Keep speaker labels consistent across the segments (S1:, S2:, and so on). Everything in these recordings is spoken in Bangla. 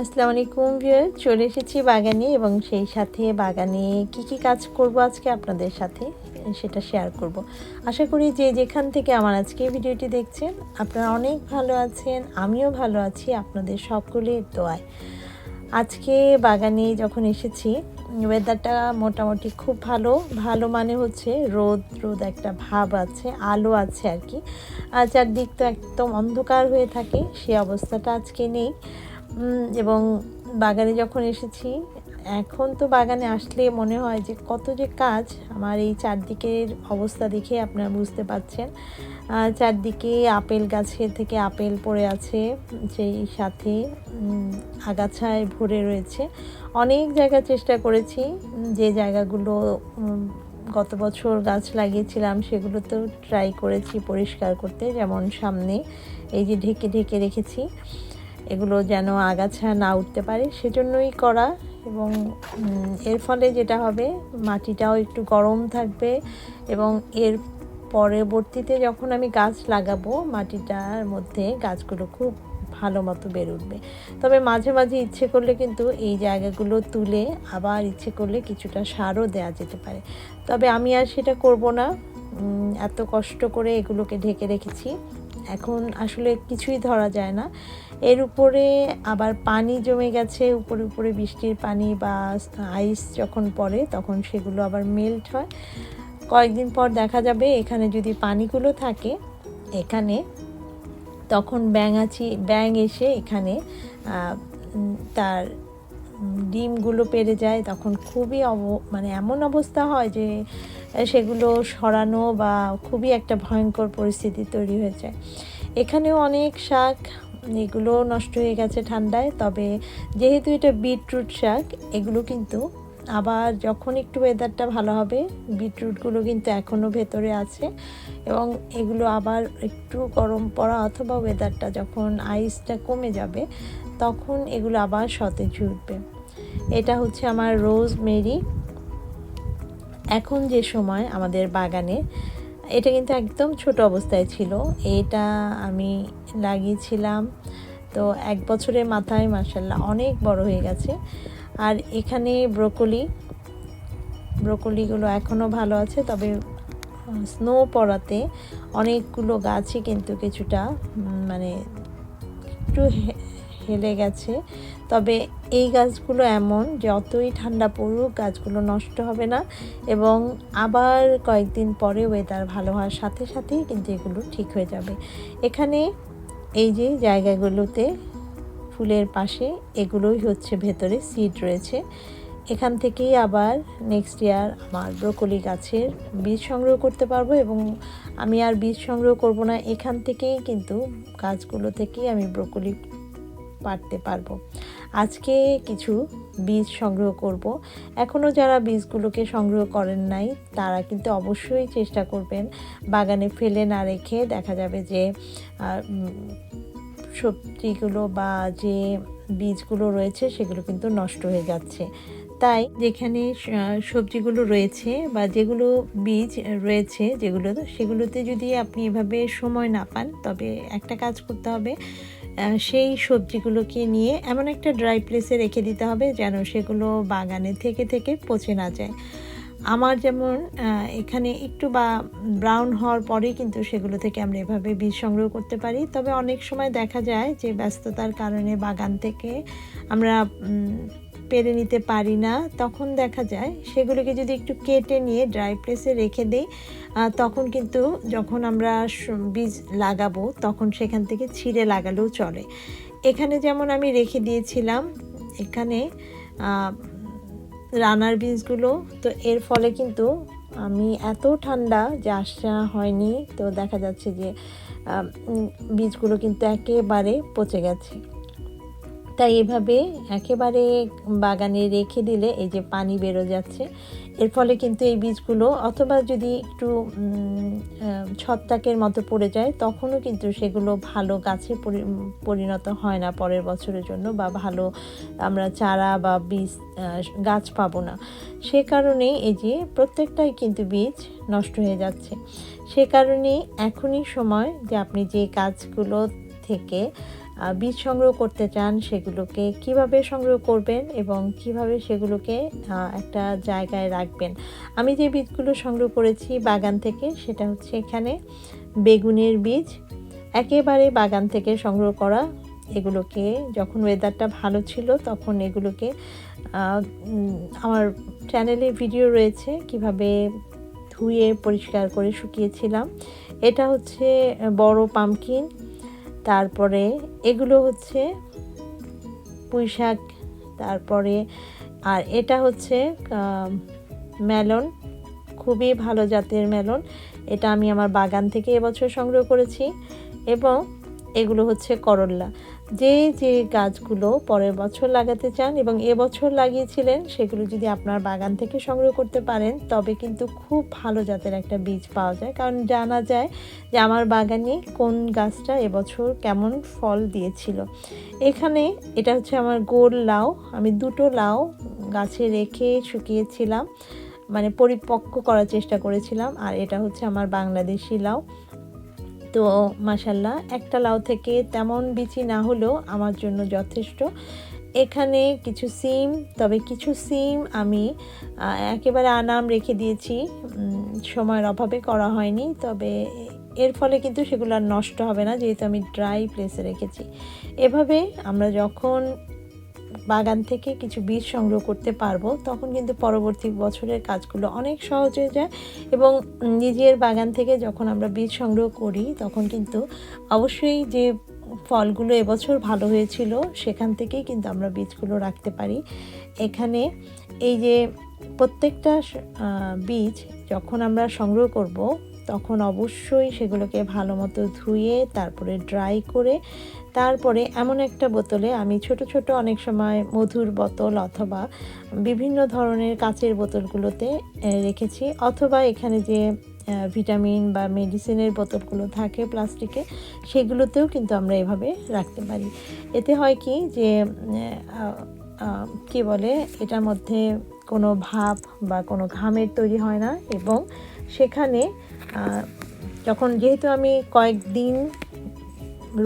S1: আসসালামু আলাইকুম ভিউয়ার চলে এসেছি বাগানে এবং সেই সাথে বাগানে কি কি কাজ করব আজকে আপনাদের সাথে সেটা শেয়ার করব। আশা করি যে যেখান থেকে আমার আজকে ভিডিওটি দেখছেন, আপনারা অনেক ভালো আছেন, আমিও ভালো আছি, আপনাদের সকলের দোয়ায়। আজকে বাগানে যখন এসেছি ওয়েদারটা মোটামুটি খুব ভালো ভালো মানে হচ্ছে রোদ রোদ একটা ভাব আছে, আলো আছে আর কি। আর চারদিক তো একদম অন্ধকার হয়ে থাকে, সে অবস্থাটা আজকে নেই। এবং বাগানে যখন এসেছি, এখন তো বাগানে আসলে মনে হয় যে কত যে কাজ আমার এই চারদিকের অবস্থা দেখে আপনারা বুঝতে পারছেন। চারদিকে আপেল গাছের থেকে আপেল পড়ে আছে সেই সাথে আগাছায় ভরে রয়েছে। অনেক জায়গা চেষ্টা করেছি, যে জায়গাগুলো গত বছর গাছ লাগিয়েছিলাম সেগুলো তো ট্রাই করেছি পরিষ্কার করতে, যেমন সামনে এই যে ঢেকে ঢেকে রেখেছি। এগুলো যেন আগাছা না উঠতে পারে, সেজন্যই করা এবং এর ফলে যেটা হবে, মাটিটাও একটু গরম থাকবে এবং এর পরবর্তীতে যখন আমি গাছ লাগাবো, মাটিটার মধ্যে গাছগুলো খুব ভালো মতো বের উঠবে। তবে মাঝে মাঝে ইচ্ছে করলে কিন্তু এই জায়গাগুলো তুলে আবার ইচ্ছে করলে কিছুটা সারও দেওয়া যেতে পারে। তবে আমি আর সেটা করব না এত কষ্ট করে এগুলোকে ঢেকে রেখেছি। এখন আসলে কিছুই ধরা যায় না। এর উপরে আবার পানি জমে গেছে, উপরে উপরে বৃষ্টির পানি বা আইস যখন পড়ে তখন সেগুলো আবার মেল্ট হয়। কয়েকদিন পর দেখা যাবে এখানে যদি পানিগুলো থাকে এখানে, তখন ব্যাঙ আছি, ব্যাঙ এসে এখানে তার ডিমগুলো পেরে যায়। তখন খুবই অব মানে এমন অবস্থা হয় যে সেগুলো সরানো বা খুবই একটা ভয়ঙ্কর পরিস্থিতি তৈরি হয়ে যায়। এখানেও অনেক শাক এগুলো নষ্ট হয়ে গেছে ঠান্ডায়, তবে যেহেতু এটা বিটরুট শাক, এগুলো কিন্তু আবার যখন একটু ওয়েদারটা ভালো হবে, বিটরুটগুলো কিন্তু এখনও ভেতরে আছে এবং এগুলো আবার একটু গরম পড়া অথবা ওয়েদারটা যখন আইসটা কমে যাবে, তখন এগুলো আবার সতেজ উঠবে। এটা হচ্ছে আমার রোজ মেরি এখন যে সময় আমাদের বাগানে এটা কিন্তু একদম ছোট অবস্থায় ছিল। এটা আমি লাগিয়েছিলাম তো এক বছরের মাথায় মার্শাল্লাহ অনেক বড় হয়ে গেছে। আর এখানে ব্রোকলি, ব্রোকলিগুলো এখনও ভালো আছে, তবে স্নো পড়াতে অনেকগুলো গাছই কিন্তু কিছুটা মানে একটু হেলে গেছে। তবে এই গাছগুলো এমন যে অতই ঠান্ডা পড়ুক, গাছগুলো নষ্ট হবে না এবং আবার কয়েকদিন পরে ওয়েদার ভালো হওয়ার সাথে সাথেই কিন্তু এগুলো ঠিক হয়ে যাবে। এখানে এই যে জায়গাগুলোতে ফুলের পাশে এগুলোই হচ্ছে ভেতরে সিড রয়েছে। এখান থেকেই আবার নেক্সট ইয়ার আমার ব্রোকলি গাছের বীজ সংগ্রহ করতে পারব এবং আমি আর বীজ সংগ্রহ করব না। এখান থেকেই কিন্তু গাছগুলো থেকেই আমি ব্রোকলি পারতে পারব। আজকে কিছু বীজ সংগ্রহ করব। এখনও যারা বীজগুলোকে সংগ্রহ করেন নাই, তারা কিন্তু অবশ্যই চেষ্টা করবেন বাগানে ফেলে না রেখে দেখা যাবে যে সবজিগুলো বা যে বীজগুলো রয়েছে সেগুলো কিন্তু নষ্ট হয়ে যাচ্ছে। তাই যেখানে সবজিগুলো রয়েছে বা যেগুলো বীজ রয়েছে যেগুলো, সেগুলোতে যদি আপনি এভাবে সময় না পান, তবে একটা কাজ করতে হবে। সেই সবজিগুলোকে নিয়ে এমন একটা ড্রাই প্লেসে রেখে দিতে হবে যেন সেগুলো বাগানে থেকে থেকে পচে না যায়। আমার যেমন এখানে একটু বা ব্রাউন হওয়ার পরেই কিন্তু সেগুলো থেকে আমরা এভাবে বীজ সংগ্রহ করতে পারি। তবে অনেক সময় দেখা যায় যে ব্যস্ততার কারণে বাগান থেকে আমরা পেরে নিতে পারি না, তখন দেখা যায় সেগুলোকে যদি একটু কেটে নিয়ে ড্রাই প্লেসে রেখে দিই তখন কিন্তু যখন আমরা বীজ লাগাবো, তখন সেখান থেকে ছিঁড়ে লাগালেও চলে। এখানে যেমন আমি রেখে দিয়েছিলাম, এখানে রানার বীজগুলো, তো এর ফলে কিন্তু আমি এত ঠান্ডা যে আসা হয়নি, তো দেখা যাচ্ছে যে বীজগুলো কিন্তু একেবারে পচে গেছে। তাই এভাবে একেবারে বাগানে রেখে দিলে এই যে পানি বেরো যাচ্ছে, এর ফলে কিন্তু এই বীজগুলো অথবা যদি একটু ছত্রাকের মতো পড়ে যায়, তখনও কিন্তু সেগুলো ভালো গাছে পরিণত হয় না পরের বছরের জন্য বা ভালো আমরা চারা বা বীজ গাছ পাবো না। সে কারণে এই যে প্রত্যেকটাই কিন্তু বীজ নষ্ট হয়ে যাচ্ছে। সে কারণে এখনই সময় যে আপনি যে গাছগুলো থেকে বীজ সংগ্রহ করতে চান, সেগুলোকে কীভাবে সংগ্রহ করবেন এবং কীভাবে সেগুলোকে একটা জায়গায় রাখবেন? আমি যে বীজগুলো সংগ্রহ করেছি বাগান থেকে, সেটা হচ্ছে এখানে বেগুনের বীজ। একেবারে বাগান থেকে সংগ্রহ করা, এগুলোকে যখন ওয়েদারটা ভালো ছিল, তখন এগুলোকে আমার চ্যানেলে ভিডিও রয়েছে, কীভাবে ধুয়ে পরিষ্কার করে শুকিয়েছিলাম। এটা হচ্ছে বড় পামকিন তারপরে এগুলো হচ্ছে পুঁইশাক, তারপরে আর এটা হচ্ছে মেলন, খুবই ভালো জাতের মেলন। এটা আমি আমার বাগান থেকে এবছর সংগ্রহ করেছি এবং এগুলো হচ্ছে করল্লা। যে যে গাছগুলো পরের বছর লাগাতে চান এবং এবছর লাগিয়েছিলেন, সেগুলো যদি আপনার বাগান থেকে সংগ্রহ করতে পারেন, তবে কিন্তু খুব ভালো জাতের একটা বীজ পাওয়া যায়। কারণ জানা যায় যে আমার বাগানে কোন গাছটা এবছর কেমন ফল দিয়েছিল। এখানে এটা হচ্ছে আমার গোল লাউ। আমি দুটো লাউ গাছে রেখে শুকিয়েছিলাম মানে পরিপক্ক করার চেষ্টা করেছিলাম। আর এটা হচ্ছে আমার বাংলাদেশি লাউ। তো মাসাল্লাহ একটা লাউ থেকে তেমন বিচি না হলেও আমার জন্য যথেষ্ট। এখানে কিছু সিম, তবে কিছু সিম আমি একেবারে আনাম রেখে দিয়েছি। সময়ের অভাবে করা হয়নি, তবে এর ফলে কিন্তু সেগুলো আর নষ্ট হবে না, যেহেতু আমি ড্রাই প্লেসে রেখেছি। এভাবে আমরা যখন বাগান থেকে কিছু বীজ সংগ্রহ করতে পারব, তখন কিন্তু পরবর্তী বছরের কাজগুলো অনেক সহজ হয়ে যায় এবং নিজের বাগান থেকে যখন আমরা বীজ সংগ্রহ করি, তখন কিন্তু অবশ্যই যে ফলগুলো এবছর ভালো হয়েছিল, সেখান থেকেই কিন্তু আমরা বীজগুলো রাখতে পারি। এখানে এই যে প্রত্যেকটা বীজ যখন আমরা সংগ্রহ করব তখন অবশ্যই সেগুলোকে ভালো মতো ধুয়ে তারপরে ড্রাই করে তারপরে এমন একটা বোতলে আমি ছোট ছোট অনেক সময় মধুর বোতল অথবা বিভিন্ন ধরনের কাচের বোতলগুলোতে রেখেছি। অথবা এখানে যে ভিটামিন বা মেডিসিনের বোতলগুলো থাকে প্লাস্টিকে সেগুলোতেও কিন্তু আমরা এভাবে রাখতে পারি। এতে হয় কি যে কি বলে? এটার মধ্যে কোনো ভাব বা কোনো ঘামের তৈরি হয় না এবং সেখানে যখন যেহেতু আমি কয়েকদিন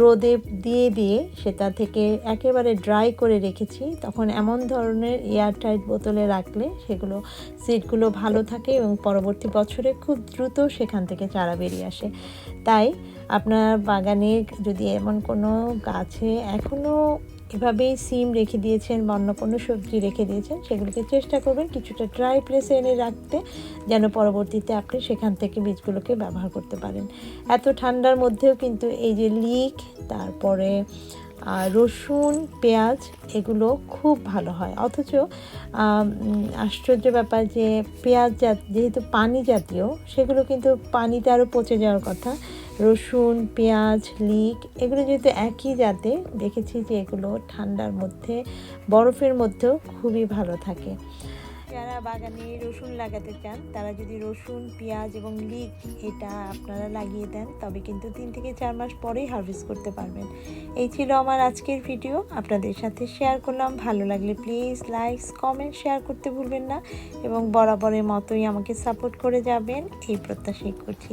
S1: রোদে দিয়ে দিয়ে সেটা থেকে একেবারে ড্রাই করে রেখেছি, তখন এমন ধরনের এয়ারটাইট বোতলে রাখলে সেগুলো সিডগুলো ভালো থাকে এবং পরবর্তী বছরে খুব দ্রুত সেখান থেকে চারা বেরিয়ে আসে। তাই আপনার বাগানে যদি এমন কোনো গাছে এখনও এভাবেই সিম রেখে দিয়েছেন বা অন্য কোনো সবজি রেখে দিয়েছেন, সেগুলোকে চেষ্টা করবেন কিছুটা ড্রাই প্লেসে এনে রাখতে, যেন পরবর্তীতে আপনি সেখান থেকে বীজগুলোকে ব্যবহার করতে পারেন। এত ঠান্ডার মধ্যেও কিন্তু এই যে লিক, তারপরে রসুন, পেঁয়াজ, এগুলো খুব ভালো হয়। অথচ আশ্চর্য ব্যাপার যে, পেঁয়াজ যেহেতু পানি জাতীয়, সেগুলো কিন্তু পানিতে আরও পচে যাওয়ার কথা রসুন, পেঁয়াজ, লিক, এগুলো যেহেতু একই জাতে, দেখেছি যে এগুলো ঠান্ডার মধ্যে, বরফের মধ্যেও খুবই ভালো থাকে। যারা বাগানে রসুন লাগাতে চান, তারা যদি রসুন, পেঁয়াজ এবং লিক এটা আপনারা লাগিয়ে দেন, তবে কিন্তু তিন থেকে চার মাস পরেই হারভেস্ট করতে পারবেন। এই ছিল আমার আজকের ভিডিও। আপনাদের সাথে শেয়ার করলাম। ভালো লাগলে প্লিজ লাইকস কমেন্ট, শেয়ার করতে ভুলবেন না। এবং বরাবরের মতোই আমাকে সাপোর্ট করে যাবেন। এই প্রত্যাশাই করছি।